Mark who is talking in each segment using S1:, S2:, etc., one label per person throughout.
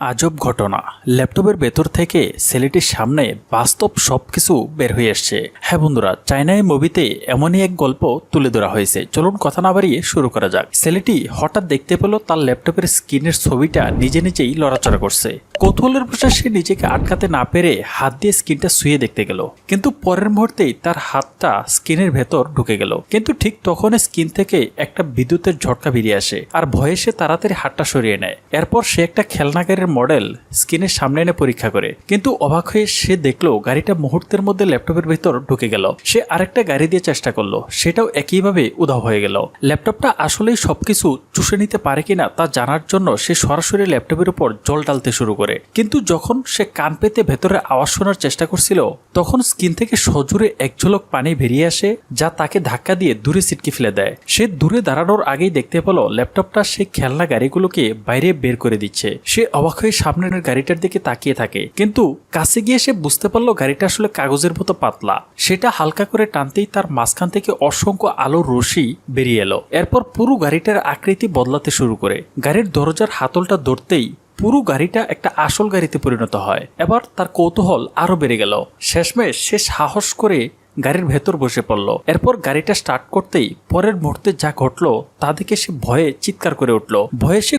S1: আজব ঘটনা। ল্যাপটপের ভেতর থেকে ছেলেটির সামনে বাস্তব সবকিছু বের হয়ে এসছে। হ্যাঁ বন্ধুরা, চায়নায় মুভিতে এমনই এক গল্প তুলে ধরা হয়েছে। চলুন কথা না বাড়িয়ে শুরু করা যাক। ছেলেটি হঠাৎ দেখতে পেল তার ল্যাপটপের স্ক্রিনের ছবিটা নিজে নিজেই লড়াচড়া করছে। কৌতূহলের বসে সে নিজেকে আটকাতে না পেরে হাত দিয়ে স্ক্রিনটা শুয়ে দেখতে গেল। কিন্তু পরের মুহূর্তেই তার হাতটা স্ক্রিনের ভেতর ঢুকে গেল। কিন্তু ঠিক তখন স্ক্রিন থেকে একটা বিদ্যুতের ঝটকা বেরিয়ে আসে। আর ভয়ে সে তাড়াতাড়ি হাতটা সরিয়ে নেয়। এরপর সে একটা খেলনা গাড়ির মডেল স্ক্রিনের সামনে এনে পরীক্ষা করে। কিন্তু অবাক হয়ে সে দেখল গাড়িটা মুহূর্তের মধ্যে ল্যাপটপের ভেতর ঢুকে গেল। সে আরেকটা গাড়ি দিয়ে চেষ্টা করল, সেটাও একইভাবে উধাও হয়ে গেল। ল্যাপটপটা আসলেই সবকিছু চুষে নিতে পারে কিনা তা জানার জন্য সে সরাসরি ল্যাপটপের উপর জল ডালতে শুরু করে। কিন্তু যখন সে কান পেতে ভেতরে আওয়াজ শোনার চেষ্টা করছিল, তখন স্ক্রিন থেকে সজোরে এক ঝলক পানি বেরিয়ে আসে যা তাকে ধাক্কা দিয়ে দূরে সিটকে ফেলে দেয়। সে দূরে দাঁড়ানোর আগেই দেখতে পেল ল্যাপটপটা সে খেলনা গাড়িগুলোকে বাইরে বের করে দিচ্ছে। সে অবাক হয়ে সামনের গাড়িটার দিকে তাকিয়ে থাকে। কিন্তু কাছে গিয়ে সে বুঝতে পারল গাড়িটা আসলে কাগজের মতো পাতলা। সেটা হালকা করে টানতেই তার মাঝখান থেকে অসংখ্য আলোর রশি বেরিয়ে এলো। এরপর পুরো গাড়িটার আকৃতি বদলাতে শুরু করে। গাড়ির দরজার হাতলটা ধরতেই পুরো গাড়িটা একটা আসল গাড়িতে পরিণত হয়। এবার তার কৌতূহল আরও বেড়ে গেল। শেষমেশ সে সাহস করে গাড়ির ভেতর বসে পড়ল। এরপর গাড়িটা স্টার্ট করতেই পরের মুহূর্তে যা ঘটলো, তা দেখে সে ভয়ে চিৎকার করে উঠল। ভয়ে সে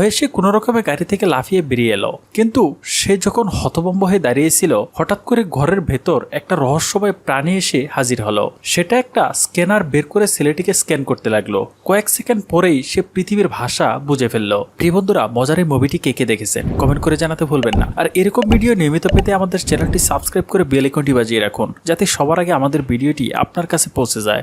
S1: হয়ে সে কোনো রকমে গাড়ি থেকে লাফিয়ে বেরিয়ে এলো। কিন্তু সে যখন হতভম্ব হয়ে দাঁড়িয়েছিল, হঠাৎ করে ঘরের ভেতর একটা রহস্যময় প্রাণী এসে হাজির হলো। সেটা একটা স্ক্যানার বের করে ছেলেটিকে স্ক্যান করতে লাগল। কয়েক সেকেন্ড পরেই সে পৃথিবীর ভাষা বুঝে ফেলল। প্রিয় বন্ধুরা, মজার এই মুভিটি কে কে দেখেছেন? কমেন্ট করে জানাতে ভুলবেন না। আর এরকম ভিডিও নিয়মিত পেতে আমাদের চ্যানেলটি সাবস্ক্রাইব করে বেল আইকনটি বাজিয়ে রাখুন, যাতে সবার আগে আমাদের ভিডিওটি আপনার কাছে পৌঁছে যায়।